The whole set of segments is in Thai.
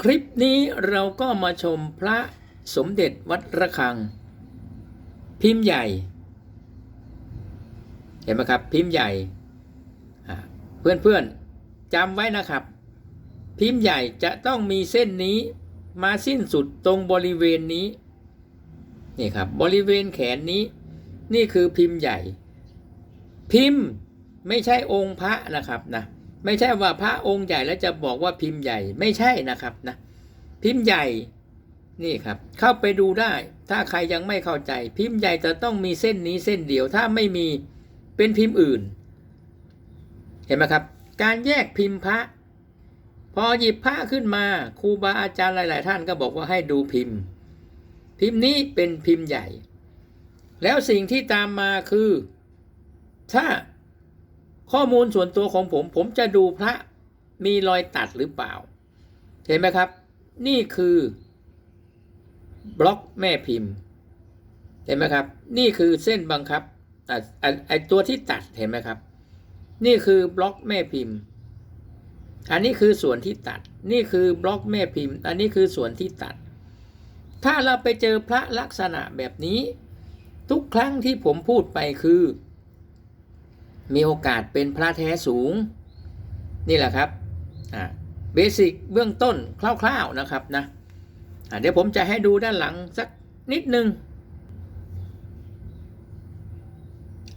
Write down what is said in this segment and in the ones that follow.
คลิปนี้เราก็มาชมพระสมเด็จวัดระฆัง พิมพ์ใหญ่ เห็นไหมครับ พิมพ์ใหญ่เพื่อนเพื่อนๆจำไว้นะครับ พิมพ์ใหญ่จะต้องมีเส้นนี้มาสิ้นสุดตรงบริเวณนี้นี่ครับบริเวณแขนนี้ นี่คือพิมพ์ใหญ่ พิมพ์ไม่ใช่องค์พระนะครับนะ ไม่ใช่ว่าพระองค์ใหญ่แล้วจะบอกว่าพิมพ์ใหญ่ไม่ใช่นะครับนะพิมพ์ใหญ่นี่ครับ เข้าไปดูได้ ถ้าใครยังไม่เข้าใจ พิมพ์ใหญ่จะต้องมีเส้นนี้เส้นเดียว ถ้าไม่มีเป็นพิมพ์อื่น เห็นไหมครับ การแยกพิมพ์พระพอหยิบพระขึ้นมาครูบาอาจารย์หลาย ๆ ท่านก็บอกว่าให้ดูพิมพ์ พิมพ์นี้เป็นพิมพ์ใหญ่ แล้วสิ่งที่ตามมาคือ ถ้า ข้อมูลส่วนตัวของผม ผมจะดูพระมีรอยตัดหรือเปล่า เห็นไหมครับ นี่คือบล็อกแม่พิมพ์ เห็นไหมครับ นี่คือเส้นบังคับอะอะไอตัวที่ตัดเห็นไหมครับ นี่คือบล็อกแม่พิมพ์ อันนี้คือส่วนที่ตัด นี่คือบล็อกแม่พิมพ์ อันนี้คือส่วนที่ตัด ถ้าเราไปเจอพระลักษณะแบบนี้ ทุกครั้งที่ผมพูดไปคือ มีโอกาสเป็นพระแท้สูง นี่แหละครับเบสิกเบื้องต้นคร่าวๆนะครับนะเดี๋ยวผมจะให้ดูด้านหลังสักนิดนึง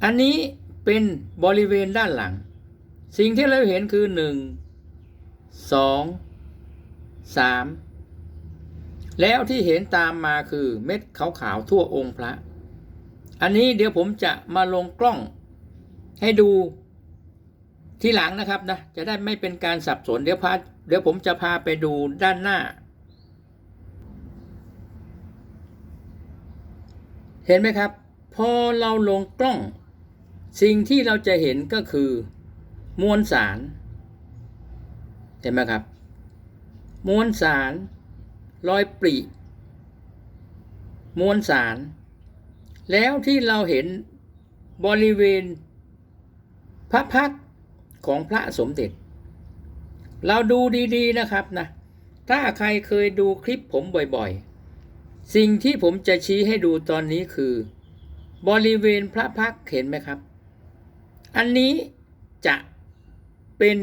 อันนี้เป็นบริเวณด้านหลัง สิ่งที่เราเห็นคือหนึ่งสองสามแล้วที่เห็นตามมาคือเม็ดขาวๆทั่วองค์พระ อันนี้เดี๋ยวผมจะมาลงกล้อง ให้ดูที่หลังนะครับนะจะได้ไม่เป็นการสับสนเดี๋ยวพาเดี๋ยวผมจะพาไปดูด้านหน้า เห็นไหมครับ พอเราลงกล้อง สิ่งที่เราจะเห็นก็คือ มวลสาร เห็นไหมครับ มวลสารรอยปริมวลสาร แล้วที่เราเห็นบริเวณ พระพักของพระสมเด็จ เราดูดีๆนะครับนะ ถ้าใครเคยดูคลิปผมบ่อยๆ สิ่งที่ผมจะชี้ให้ดูตอนนี้คือ บริเวณพระพักเห็นไหมครับ อันนี้จะเป็น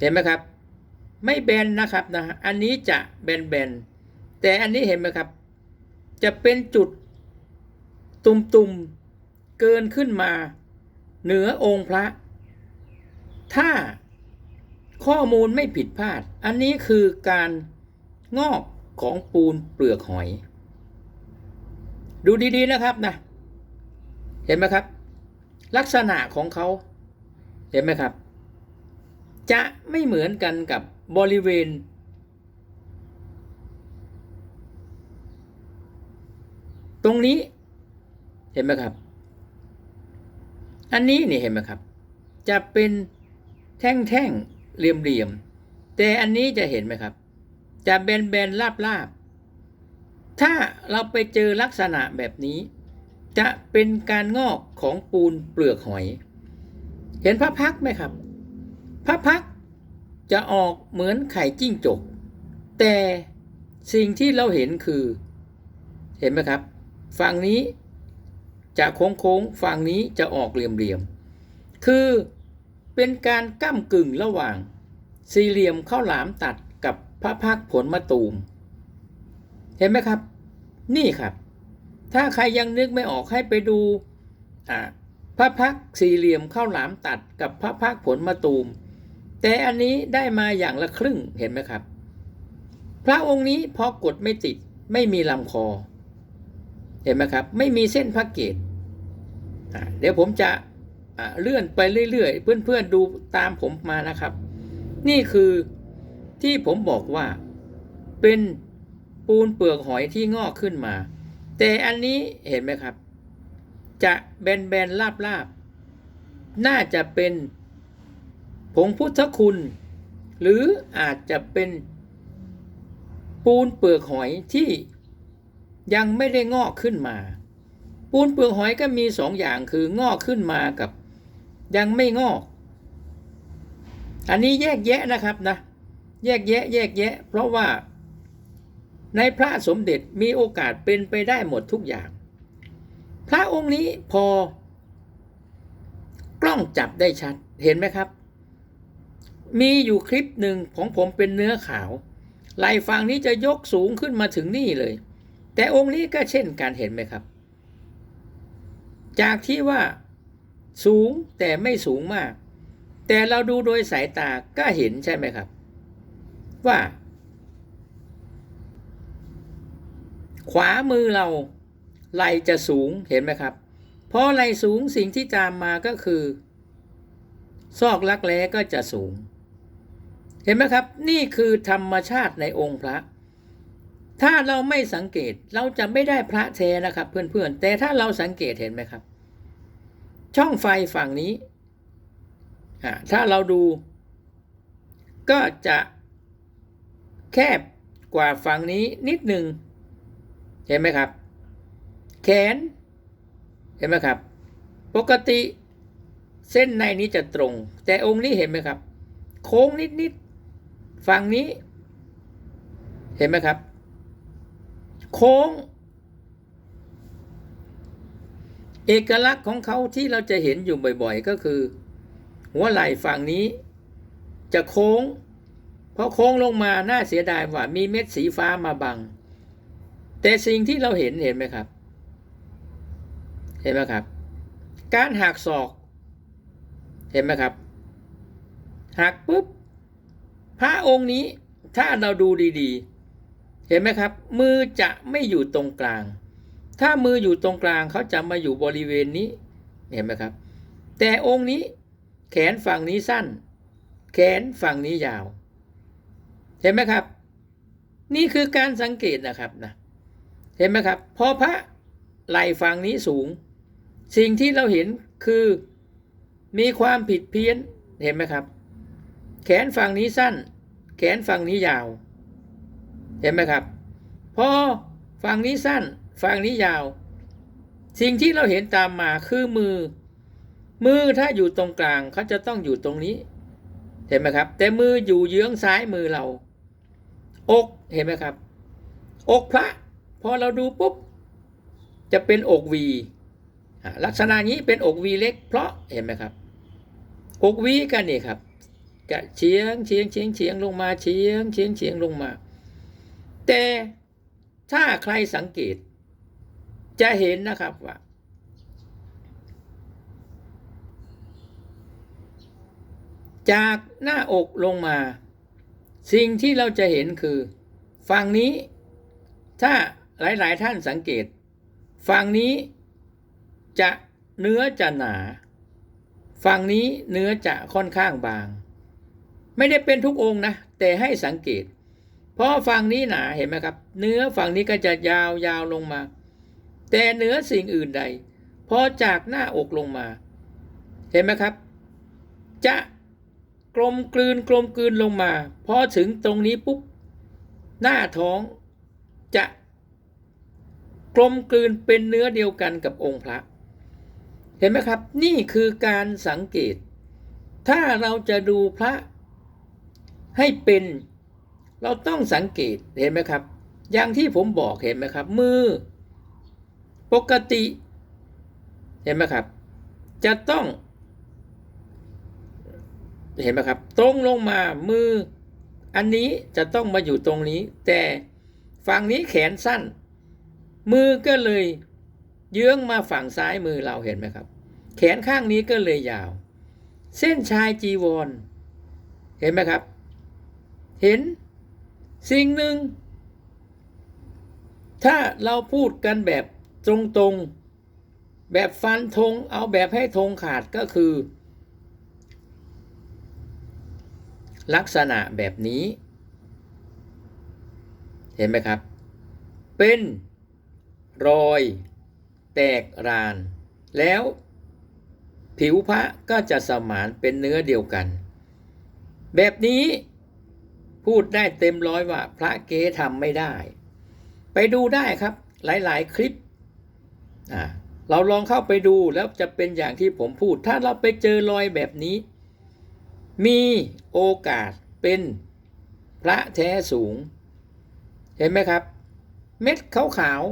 เห็นไหมครับ ไม่แบนนะครับนะ อันนี้จะแบนๆ แต่อันนี้เห็นไหมครับ จะเป็นจุดตุ่มๆ เกินขึ้นมา เหนือองค์พระ ถ้าข้อมูลไม่ผิดพลาด อันนี้คือการงอกของปูนเปลือกหอย ดูดีๆนะครับนะเห็นไหมครับ ลักษณะของเขาเห็นไหมครับ จะไม่เหมือนกันกับบริเวณ ตรงนี้เห็นไหมครับ อันนี้นี่เห็นไหมครับ จะเป็นแท่งๆเหลี่ยมๆแต่อันนี้จะเห็นไหมครับ จะแบนๆลาบๆถ้าเราไปเจอลักษณะแบบนี้ จะเป็นการงอกของปูนเปลือกหอย เห็นพระพักไหมครับพระพักจะออกเหมือนไข่จิ้งจก แต่สิ่งที่เราเห็นคือ เห็นไหมครับ ฝั่งนี้ จะโค้งๆฝั่งนี้จะออกเหลี่ยมๆคือเป็นการก้ากึ่งระหว่าง สี่เหลี่ยมข้าวหลามตัดกับพระพักผลมะตูม เห็นไหมครับ นี่ครับ ถ้าใครยังนึกไม่ออกให้ไปดูพระพักสี่เหลี่ยมข้าวหลามตัดกับพระพักผลมะตูม แต่อันนี้ได้มาอย่างละครึ่งเห็นไหมครับ พระองค์นี้พอกดไม่ติดไม่มีลำคอ เห็นไหมครับ ไม่มีเส้นพระเกตเดี๋ยวผมจะเลื่อนไปเรื่อยๆ เพื่อนๆดูตามผมมานะครับ นี่คือที่ผมบอกว่าเป็นปูนเปลือกหอยที่งอกขึ้นมา แต่อันนี้เห็นไหมครับ จะแบนๆลาบๆ น่าจะเป็นผงพุทธคุณ หรืออาจจะเป็นปูนเปลือกหอยที่ ยังไม่ได้งอกขึ้นมา ปูนเปลือกหอยก็มีสองอย่างคืองอกขึ้นมากับ ยังไม่งอก อันนี้แยกแยะนะครับนะ แยกแยะแยกแยะ เพราะว่า ในพระสมเด็จมีโอกาสเป็นไปได้หมดทุกอย่าง พระองค์นี้พอกล้องจับได้ชัดเห็นไหมครับ มีอยู่คลิปหนึ่งของผมเป็นเนื้อขาวไหลฝั่งนี้จะยกสูงขึ้นมาถึงนี่เลย แต่องค์นี้ก็เช่นกันเห็นไหมครับ จากที่ว่าสูงแต่ไม่สูงมาก แต่เราดูโดยสายตาก็เห็นใช่ไหมครับ ว่า ขวามือเราไหลจะสูงเห็นไหมครับ เพราะไหลสูงสิ่งที่ตามมาก็คือ ซอกลักแร้ก็จะสูง เห็นไหมครับ นี่คือธรรมชาติในองค์พระ ถ้าเราไม่สังเกตเราจะไม่ได้พระแท้นะครับ เพื่อนๆ แต่ถ้าเราสังเกตเห็นไหมครับ ช่องไฟฝั่งนี้ถ้าเราดูก็จะแคบกว่าฝั่งนี้นิดหนึ่งเห็นไหมครับ แขน เห็นไหมครับ ปกติเส้นในนี้จะตรง แต่องค์นี้เห็นไหมครับ โค้งนิดๆฝั่งนี้ เห็นไหมครับ โค้ง เอกลักษณ์ของเขาที่เราจะเห็นอยู่บ่อยๆ ก็คือ หัวไหล่ฝั่งนี้ จะโค้งพอโค้งลงมาน่าเสียดายว่ามีเม็ดสีฟ้ามาบัง แต่สิ่งที่เราเห็นเห็นไหมครับ เห็นไหมครับ การหักศอก เห็นไหมครับ หักปุ๊บพระองค์นี้ถ้าเราดูดีๆ เห็นไหมครับ มือจะไม่อยู่ตรงกลาง ถ้ามืออยู่ตรงกลางเขาจะมาอยู่บริเวณนี้ เห็นไหมครับ แต่องค์นี้แขนฝั่งนี้สั้น แขนฝั่งนี้ยาว เห็นไหมครับ นี่คือการสังเกตนะครับนะเห็นไหมครับ พอพระไหล่ฝั่งนี้สูง สิ่งที่เราเห็นคือมีความผิดเพี้ยนเห็นไหมครับ แขนฝั่งนี้สั้น แขนฝั่งนี้ยาว เห็นไหมครับ พอฝั่งนี้สั้นฝั่งนี้ยาว สิ่งที่เราเห็นตามมาคือมือ มือถ้าอยู่ตรงกลางเขาจะต้องอยู่ตรงนี้ เห็นไหมครับ แต่มืออยู่เยื้องซ้ายมือเรา อกเห็นไหมครับ อกพระ พอเราดูปุ๊บ จะเป็นอกวีลักษณะนี้เป็นอกวีเล็ก เพราะเห็นไหมครับ อกวีกันนี่ครับกะเฉียงเฉียงเฉียงเฉียงลงมาเฉียงเฉียงเฉียงลงมา แต่ถ้าใครสังเกต จะเห็นนะครับว่า จากหน้าอกลงมา สิ่งที่เราจะเห็นคือ ฝั่งนี้ ถ้าหลายๆท่านสังเกต ฝั่งนี้จะเนื้อจะหนา ฝั่งนี้เนื้อจะค่อนข้างบาง ไม่ได้เป็นทุกองนะ แต่ให้สังเกต เพราะฝั่งนี้หนาเห็นไหมครับ เนื้อฝั่งนี้ก็จะยาวยาวลงมา แต่เนื้อสิ่งอื่นใดพอจากหน้าอกลงมา เห็นไหมครับ จะกลมกลืนกลมกลืนลงมาพอถึงตรงนี้ปุ๊บหน้าท้องจะกลมกลืนเป็นเนื้อเดียวกันกับองค์พระ เห็นไหมครับ นี่คือการสังเกต ถ้าเราจะดูพระให้เป็น เราต้องสังเกตเห็นไหมครับ อย่างที่ผมบอกเห็นไหมครับ มือ ปกติ เห็นไหมครับ จะต้อง เห็นไหมครับ ตรงลงมามือ อันนี้จะต้องมาอยู่ตรงนี้ แต่ฝั่งนี้แขนสั้น มือก็เลยเยื้องมาฝั่งซ้ายมือเราเห็นไหมครับ แขนข้างนี้ก็เลยยาว เส้นชายจีวร เห็นไหมครับ เห็น สิ่งหนึ่ง ถ้าเราพูดกันแบบตรงๆ แบบฟันธงเอาแบบให้ธงขาดก็คือ ลักษณะแบบนี้ เห็นไหมครับ เป็นรอยแตกราน แล้วผิวพระก็จะสมานเป็นเนื้อเดียวกัน แบบนี้ พูดได้เต็มร้อยว่าพระเก๋ทำไม่ได้ ไปดูได้ครับ หลาย ๆ คลิปเราลองเข้าไปดูแล้วจะเป็นอย่างที่ผมพูด ถ้าเราไปเจอรอยแบบนี้ มีโอกาสเป็นพระแท้สูง เห็นไหมครับ เม็ดขาว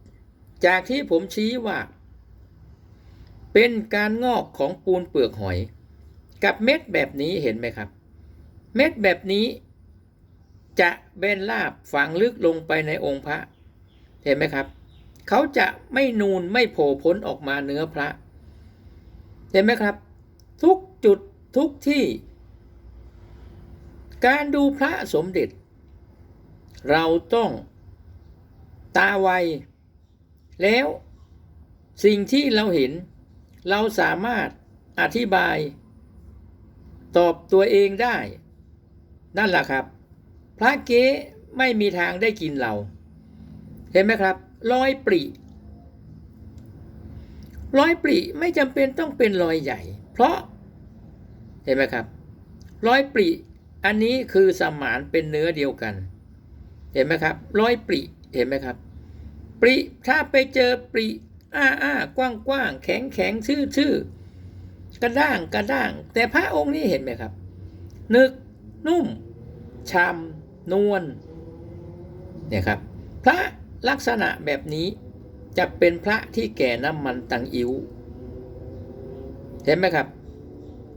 ๆจากที่ผมชี้ว่า เป็นการงอกของปูนเปลือกหอย กับเม็ดแบบนี้เห็นไหมครับ เม็ดแบบนี้ จะเบนลาบฝังลึกลงไปในองค์พระ เห็นไหมครับ เขาจะไม่นูนไม่โผล่พ้นออกมาเนื้อพระ เห็นไหมครับ ทุกจุดทุกที่ การดูพระสมเด็จ เราต้องตาไว แล้วสิ่งที่เราเห็น เราสามารถอธิบาย ตอบตัวเองได้ นั่นแหละครับ ระเก๊ไม่มีทางได้กินเรา เห็นไหมครับรอยปริรอยปริไม่จำเป็นต้องเป็นรอยใหญ่ เพราะเห็นไหมครับรอยปริอันนี้คือสมานเป็นเนื้อเดียวกัน เห็นไหมครับรอยปริเห็นไหมครับ ปริถ้าไปเจอปริอ้าอ้ากว้างกว้างแข็งแข็งชื่อชื่อกระด้างกระด้าง แต่พระองค์นี้เห็นไหมครับ นึกนุ่มชำ นวลเนี่ยครับ พระลักษณะแบบนี้จะเป็นพระที่แก่น้ำมันตังอิ๋วเห็นไหมครับ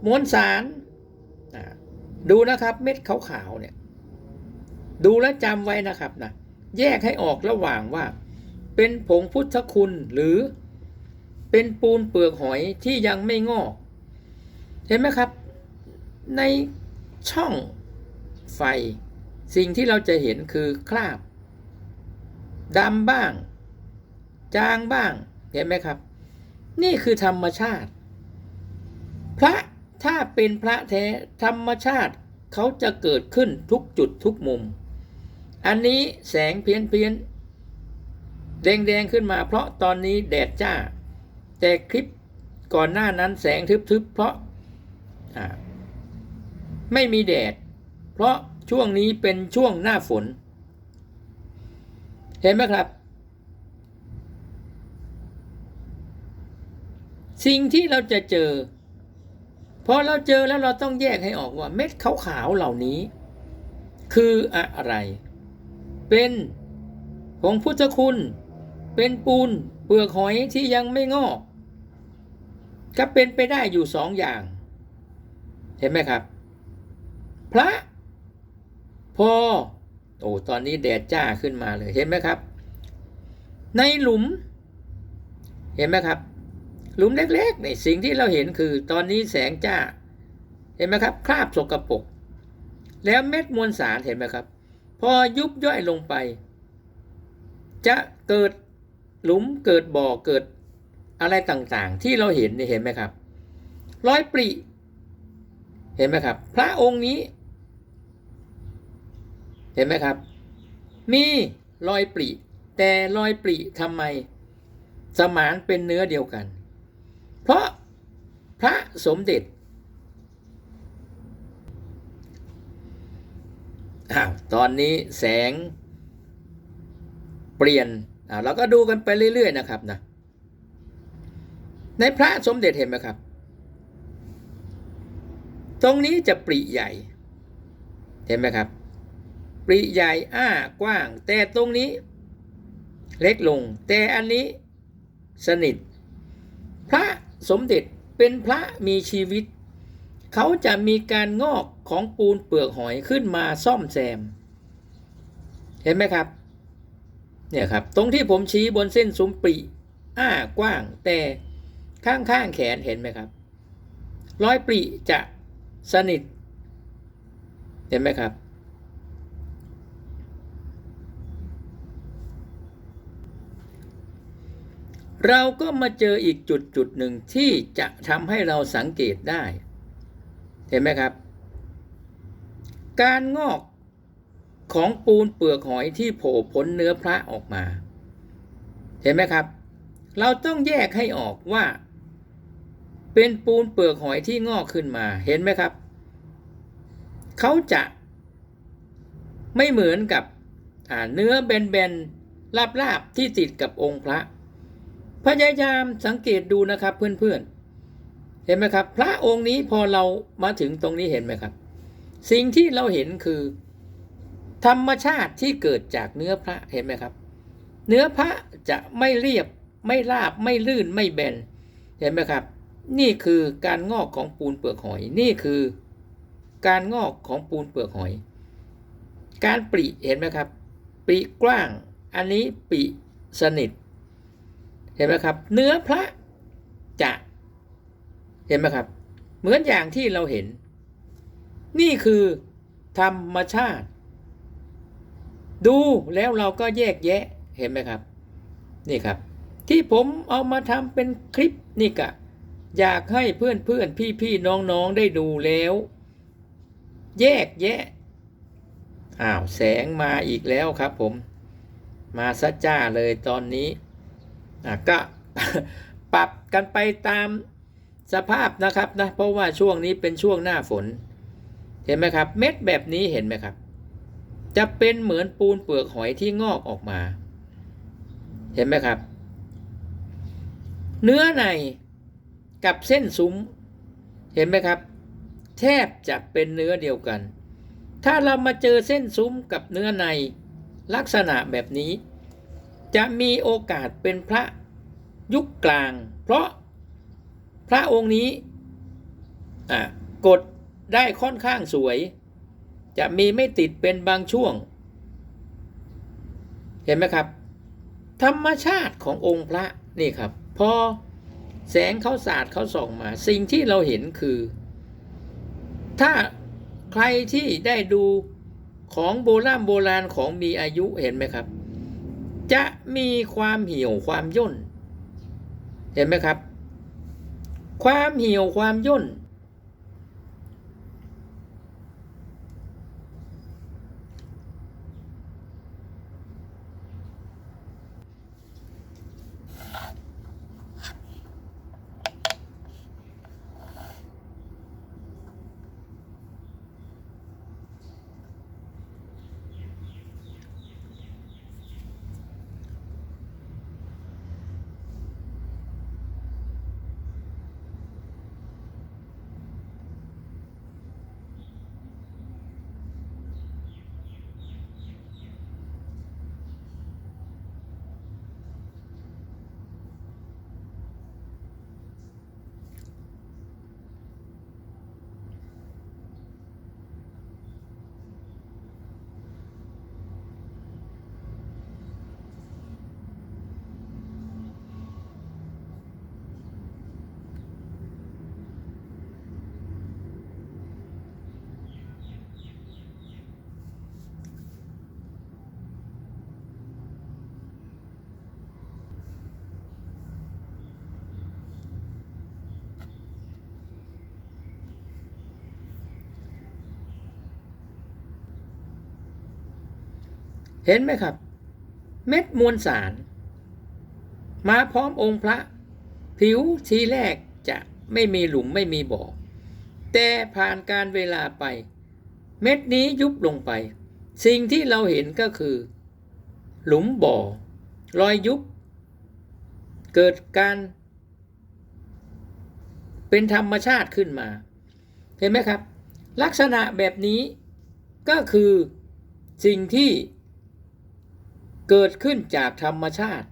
มวลสารดูนะครับเม็ดขาวๆเนี่ย ดูแลวจำไว้นะครับนะแยกให้ออกระหว่างว่า เป็นผงพุทธคุณหรือเป็นปูนเปลือกหอยที่ยังไม่งอก เห็นไหมครับ ในช่องไฟ สิ่งที่เราจะเห็นคือคราบดำบ้าง จางบ้าง เห็นไหมครับ นี่คือธรรมชาติ พระถ้าเป็นพระแท้ธรรมชาติเขาจะเกิดขึ้นทุกจุดทุกมุม อันนี้แสงเพี้ยนเพียนแดงแดงๆขึ้นมาเพราะตอนนี้แดดจ้า แต่คลิปก่อนหน้านั้นแสงทึบๆเพราะไม่มีแดด เพราะ ช่วงนี้เป็นช่วงหน้าฝน เห็นไหมครับ สิ่งที่เราจะเจอพอเราเจอแล้วเราต้องแยกให้ออกว่าเม็ดขาวๆเหล่านี้ คืออะไร เป็นผงพุทธคุณ เป็นปูนเปลือกหอยที่ยังไม่งอก ก็เป็นไปได้อยู่สองอย่าง เห็นไหมครับ พระ พอโอ้ตอนนี้แดดจ้าขึ้นมาเลยเห็นไหมครับ ในหลุม เห็นไหมครับ หลุมเล็กๆในสิ่งที่เราเห็นคือ ตอนนี้แสงจ้า เห็นไหมครับ คราบสกรปรกแล้วเม็ดมวลสารเห็นไหมครับ พอยุบย่อยลงไป จะเกิดหลุมเกิดบ่อเกิดอะไรต่างๆ ที่เราเห็นนี่เห็นไหมครับรอยปริเห็นไหมครับ พระองค์นี้ เห็นไหมครับ มีรอยปริแต่รอยปริทำไม สมานเป็นเนื้อเดียวกัน เพราะพระสมเด็จอ้าวตอนนี้แสงเปลี่ยนอ่าเราก็ดูกันไปเรื่อย ๆ นะครับนะในพระสมเด็จเห็นไหมครับ ตรงนี้จะปริใหญ่ เห็นไหมครับ ปริใหญ่อ้ากว้าง แต่ตรงนี้เล็กลง แต่อันนี้สนิท พระสมเด็จเป็นพระมีชีวิต เขาจะมีการงอกของปูนเปลือกหอยขึ้นมาซ่อมแซม เห็นไหมครับ เนี่ยครับ ตรงที่ผมชี้บนเส้นซุ้มปริอ้ากว้าง แต่ข้างๆแขนเห็นไหมครับ ร้อยปริจะสนิท เห็นไหมครับ เราก็มาเจออีกจุดจุดหนึ่งที่จะทำให้เราสังเกตได้ เห็นไหมครับ การงอกของปูนเปลือกหอยที่โผล่พ้นเนื้อพระออกมา เห็นไหมครับ เราต้องแยกให้ออกว่า เป็นปูนเปลือกหอยที่งอกขึ้นมา เห็นไหมครับ เขาจะไม่เหมือนกับเนื้อแบนๆลาบๆที่ติดกับองค์พระ พยายามสังเกตดูนะครับเพื่อนๆ เห็นไหมครับ พระองค์นี้พอเรามาถึงตรงนี้เห็นไหมครับ สิ่งที่เราเห็นคือ ธรรมชาติที่เกิดจากเนื้อพระเห็นไหมครับ เนื้อพระจะไม่เรียบไม่ราบไม่ลื่นไม่แบนเห็นไหมครับ นี่คือการงอกของปูนเปลือกหอย นี่คือการงอกของปูนเปลือกหอย การปริเห็นไหมครับปริกว้าง อันนี้ปริสนิท เห็นไหมครับ เนื้อพระจะเห็นไหมครับ เหมือนอย่างที่เราเห็น นี่คือธรรมชาติ ดูแล้วเราก็แยกแยะเห็นไหมครับ นี่ครับ ที่ผมเอามาทำเป็นคลิปนี่กะอยากให้เพื่อนเพื่อนพี่พี่น้องน้องได้ดูแล้ว แยกแยะอ้าวแสงมาอีกแล้วครับผม มาซะจ้าเลยตอนนี้ ก็ปรับกันไปตามสภาพนะครับนะเพราะว่าช่วงนี้เป็นช่วงหน้าฝน เห็นไหมครับ เม็ดแบบนี้เห็นไหมครับ จะเป็นเหมือนปูนเปลือกหอยที่งอกออกมา เห็นไหมครับ เนื้อในกับเส้นซุ้ม เห็นไหมครับ แทบจะเป็นเนื้อเดียวกัน ถ้าเรามาเจอเส้นซุ้มกับเนื้อในลักษณะแบบนี้ จะมีโอกาสเป็นพระยุคกลาง เพราะพระองค์นี้กดได้ค่อนข้างสวย จะมีไม่ติดเป็นบางช่วง เห็นไหมครับ ธรรมชาติขององค์พระนี่ครับ พอแสงเขาสาดเขาส่องมา สิ่งที่เราเห็นคือ ถ้าใครที่ได้ดูของโบราณโบราณของมีอายุเห็นไหมครับ จะมีความเหี่ยวความย่น เห็นไหมครับ ความเหี่ยวความย่น เห็นไหมครับ เม็ดมวลสาร มาพร้อมองค์พระ ผิวทีแรกจะไม่มีหลุมไม่มีบ่อ แต่ผ่านการเวลาไป เม็ดนี้ยุบลงไป สิ่งที่เราเห็นก็คือ หลุมบ่อ รอยยุบ เกิดการ เป็นธรรมชาติขึ้นมา เห็นไหมครับ ลักษณะแบบนี้ก็คือสิ่งที่ เกิดขึ้นจากธรรมชาติ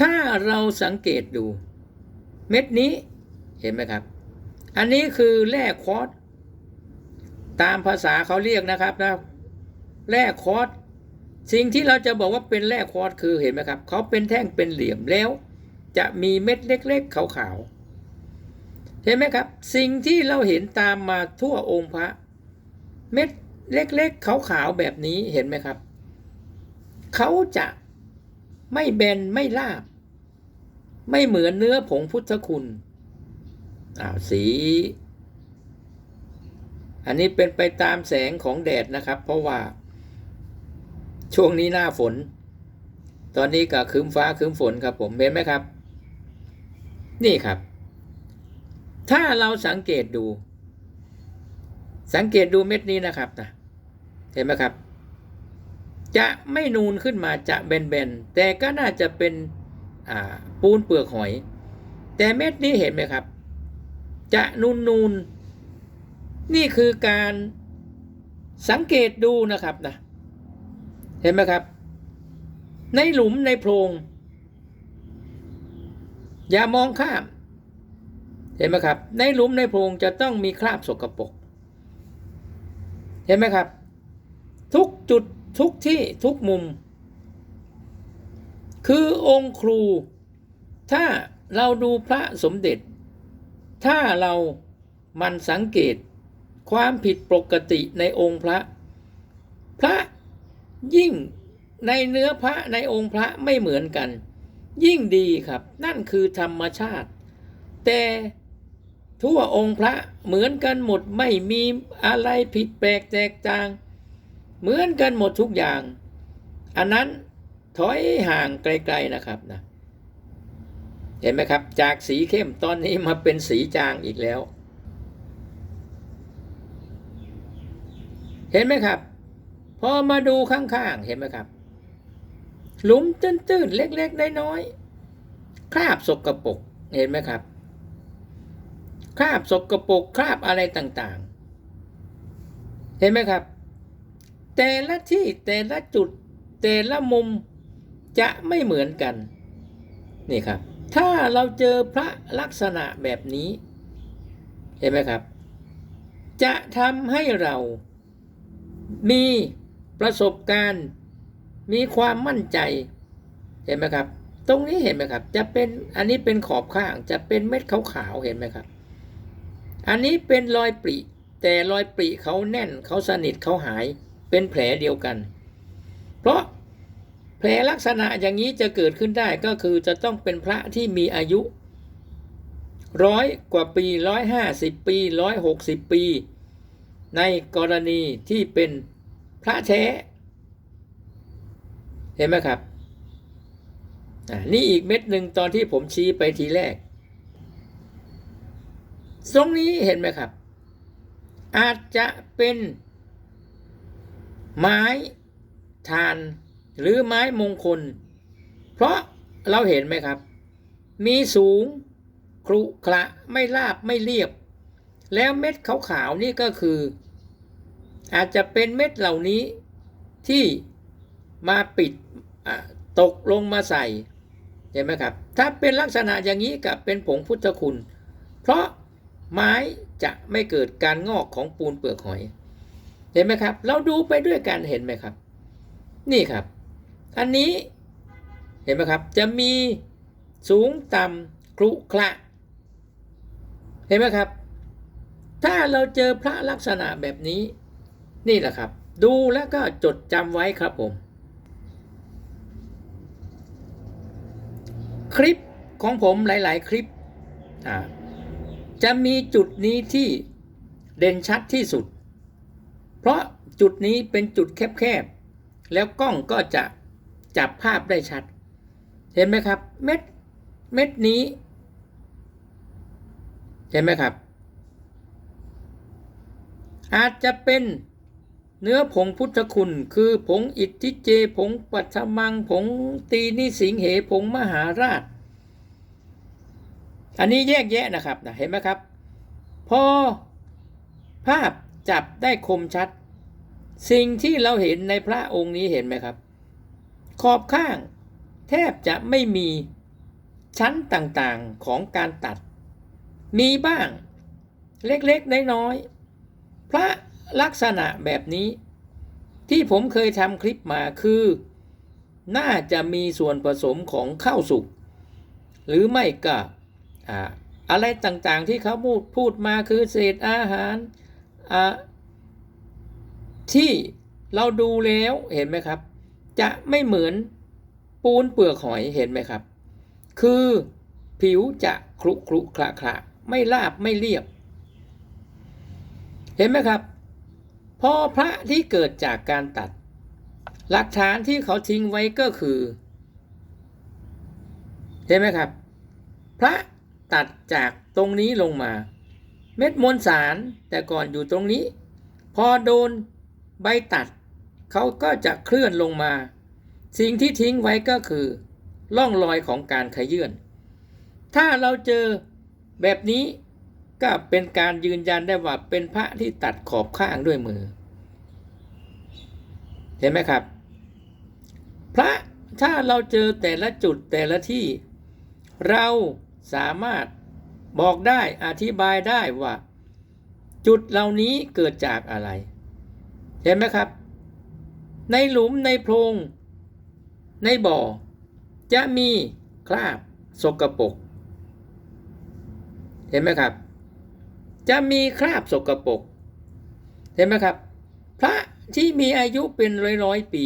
ถ้าเราสังเกตดู เม็ดนี้เห็นไหมครับ อันนี้คือแร่คอตซ์ตามภาษาเขาเรียกนะครับนะแร่คอตซ์สิ่งที่เราจะบอกว่าเป็นแร่คอตซ์คือเห็นไหมครับ เขาเป็นแท่งเป็นเหลี่ยมแล้ว จะมีเม็ดเล็กๆขาวๆเห็นไหมครับ สิ่งที่เราเห็นตามมาทั่วองค์พระ เม็ดเล็กๆขาวๆแบบนี้เห็นไหมครับ เขาจะไม่แบนไม่ลาบ ไม่เหมือนเนื้อผงพุทธคุณอ้าวสี อันนี้เป็นไปตามแสงของแดดนะครับ เพราะว่า ช่วงนี้หน้าฝน ตอนนี้ก็คืมฟ้าคืมฝนครับผมเห็นไหมครับ นี่ครับ ถ้าเราสังเกตดู สังเกตดูเม็ดนี้นะครับนะเห็นไหมครับ จะไม่นูนขึ้นมาจะแบนๆแต่ก็น่าจะเป็นปูนเปลือกหอย แต่เม็ดนี้เห็นไหมครับ จะนูนนูนนี่คือการสังเกตดูนะครับนะเห็นไหมครับ ในหลุมในโพรง อย่ามองข้าม เห็นไหมครับ ในหลุมในโพรงจะต้องมีคราบสกปรกเห็นไหมครับ ทุกจุดทุกที่ทุกมุม คือองค์ครู ถ้าเราดูพระสมเด็จ ถ้าเรามันสังเกตความผิดปกติในองค์พระ พระยิ่งในเนื้อพระในองค์พระไม่เหมือนกัน ยิ่งดีครับ นั่นคือธรรมชาติ แต่ทั่วองค์พระเหมือนกันหมดไม่มีอะไรผิดแปลกแตกต่าง เหมือนกันหมดทุกอย่าง อันนั้นถอยห่างไกลๆนะครับนะเห็นไหมครับ จากสีเข้มตอนนี้มาเป็นสีจางอีกแล้ว เห็นไหมครับ พอมาดูข้างๆ เห็นไหมครับ หลุมตื้นๆ เล็กๆ น้อยๆ คราบสกรปรกเห็นไหมครับ คราบสกรปรกคราบอะไรต่างๆ เห็นไหมครับ แต่ละที่แต่ละจุดแต่ละมุมจะไม่เหมือนกัน นี่ครับ ถ้าเราเจอพระลักษณะแบบนี้ เห็นไหมครับ จะทำให้เรามีประสบการณ์ มีความมั่นใจ เห็นไหมครับ ตรงนี้เห็นไหมครับ จะเป็นอันนี้เป็นขอบข้างจะเป็นเม็ดขาวๆเห็นไหมครับ อันนี้เป็นรอยปริแต่รอยปริเขาแน่นเขาสนิทเขาหายเป็นแผลเดียวกัน เพราะแผลลักษณะอย่างนี้จะเกิดขึ้นได้ก็คือจะต้องเป็นพระที่มีอายุร้อยกว่าปีร้อยห้าสิบปีร้อยหกสิบปี ในกรณีที่เป็นพระแท้ เห็นไหมครับนี่อีกเม็ดหนึ่งตอนที่ผมชี้ไปทีแรก ตรงนี้เห็นไหมครับ อาจจะเป็นไม้ทานหรือไม้มงคล เพราะเราเห็นไหมครับ มีสูงครุขระไม่ราบไม่เรียบ แล้วเม็ดขาวๆนี่ก็คือ อาจจะเป็นเม็ดเหล่านี้ที่ มาปิดตกลงมาใส่เห็นไหมครับ ถ้าเป็นลักษณะอย่างนี้กับเป็นผงพุทธคุณ เพราะไม้จะไม่เกิดการงอกของปูนเปลือกหอย เห็นไหมครับ เราดูไปด้วยกันเห็นไหมครับ นี่ครับ อันนี้เห็นไหมครับ จะมีสูงต่ำครุขระเห็นไหมครับ ถ้าเราเจอพระลักษณะแบบนี้ นี่แหละครับ ดูแล้วก็จดจำไว้ครับผม คลิปของผมหลาย ๆ คลิป จะมีจุดนี้ที่เด่นชัดที่สุด เพราะจุดนี้เป็นจุดแคบ ๆ แล้วกล้องก็จะจับภาพได้ชัด เห็นไหมครับ เม็ดเม็ดนี้ เห็นไหมครับ อาจจะเป็น เนื้อผงพุทธคุณ คือผงอิทธิเจ ผงปัทมัง ผงตีนิสิงเห ผงมหาราช อันนี้แยกแยะนะครับนะเห็นไหมครับ พอภาพจับได้คมชัด สิ่งที่เราเห็นในพระองค์นี้เห็นไหมครับ ขอบข้างแทบจะไม่มีชั้นต่างๆของการตัด มีบ้างเล็กๆน้อยๆพระ ลักษณะแบบนี้ ที่ผมเคยทำคลิปมาคือ น่าจะมีส่วนผสมของข้าวสุก หรือไม่ก็อะไรต่างๆที่เขาพูดพูดมาคือเศษอาหาร ที่เราดูแล้วเห็นไหมครับ จะไม่เหมือนปูนเปลือกหอยเห็นไหมครับ คือผิวจะครุครุขระขระไม่ราบไม่เรียบ เห็นไหมครับ พอพระที่เกิดจากการตัด หลักฐานที่เขาทิ้งไว้ก็คือเห็นไหมครับ พระตัดจากตรงนี้ลงมา เม็ดมวลสารแต่ก่อนอยู่ตรงนี้ พอโดนใบตัด เขาก็จะเคลื่อนลงมา สิ่งที่ทิ้งไว้ก็คือร่องรอยของการขยื่นถ้าเราเจอแบบนี้ ก็เป็นการยืนยันได้ว่าเป็นพระที่ตัดขอบข้างด้วยมือ เห็นไหมครับ พระถ้าเราเจอแต่ละจุดแต่ละที่ เราสามารถบอกได้อธิบายได้ว่า จุดเหล่านี้เกิดจากอะไร เห็นไหมครับ ในหลุมในโพรง ในบ่อ จะมีคราบสกปรกเห็นไหมครับ จะมีคราบสกปรกเห็นไหมครับ พระที่มีอายุเป็นร้อยร้อยปี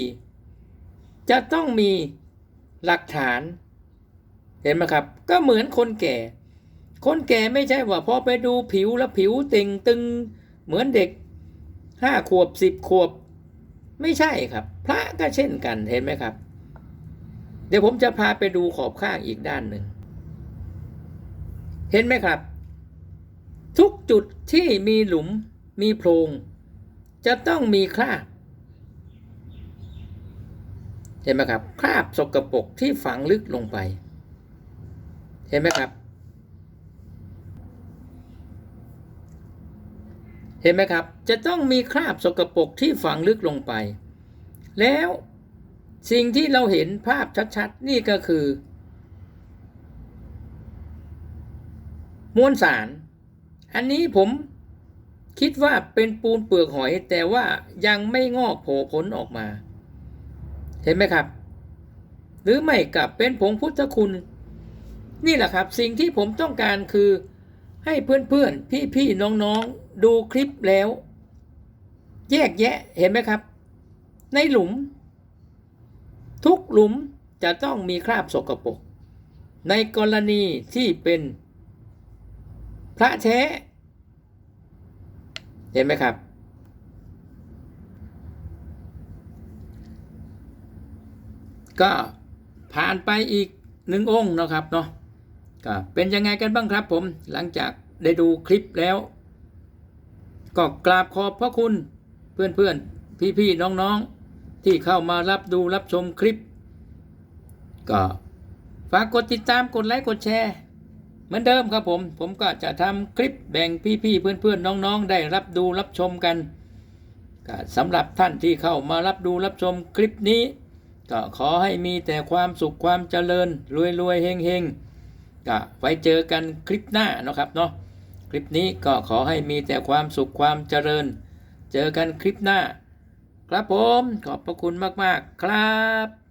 จะต้องมีหลักฐาน เห็นไหมครับ ก็เหมือนคนแก่ คนแก่ไม่ใช่ว่าพอไปดูผิวแล้วผิวเต่งตึง เหมือนเด็กห้าขวบสิบขวบ ไม่ใช่ครับ พระก็เช่นกันเห็นไหมครับ เดี๋ยวผมจะพาไปดูขอบข้างอีกด้านหนึ่ง เห็นไหมครับ ทุกจุดที่มีหลุมมีโพรง จะต้องมีคราบ เห็นไหมครับ คราบสกปรกที่ฝังลึกลงไป เห็นไหมครับ เห็นไหมครับ จะต้องมีคราบสกปรกที่ฝังลึกลงไป แล้วสิ่งที่เราเห็นภาพชัดๆ นี่ก็คือ มวลสาร อันนี้ผมคิดว่าเป็นปูนเปลือกหอย แต่ว่ายังไม่งอกโผล่ผลออกมา เห็นไหมครับ หรือไม่กับเป็นผงพุทธคุณ นี่แหละครับ สิ่งที่ผมต้องการคือให้เพื่อนๆ พี่ๆ น้องๆ ดูคลิปแล้ว แยกแยะเห็นไหมครับ ในหลุม ทุกหลุมจะต้องมีคราบสกปรกในกรณีที่เป็น พระแท้เห็นไหมครับ ก็ผ่านไปอีกหนึ่งองค์นะครับเนาะก็เป็นยังไงกันบ้างครับผมหลังจากได้ดูคลิปแล้ว ก็กราบขอบพระคุณเพื่อนๆ พี่ๆ น้องๆ ที่เข้ามารับดูรับชมคลิป ก็ฝากกดติดตามกดไลค์กดแชร์ เหมือนเดิมครับผม ผมก็จะทำคลิปแบ่งพี่ๆเพื่อนๆน้องๆ ได้รับดูรับชมกันก็สำหรับท่านที่เข้ามารับดูรับชมคลิปนี้ ก็ขอให้มีแต่ความสุขความเจริญรวยรวยๆเฮงเฮงๆก็ไว้เจอกันคลิปหน้านะครับเนาะคลิปนี้ก็ขอให้มีแต่ความสุขความเจริญ เจอกันคลิปหน้า ครับผมขอบพระคุณมากๆครับ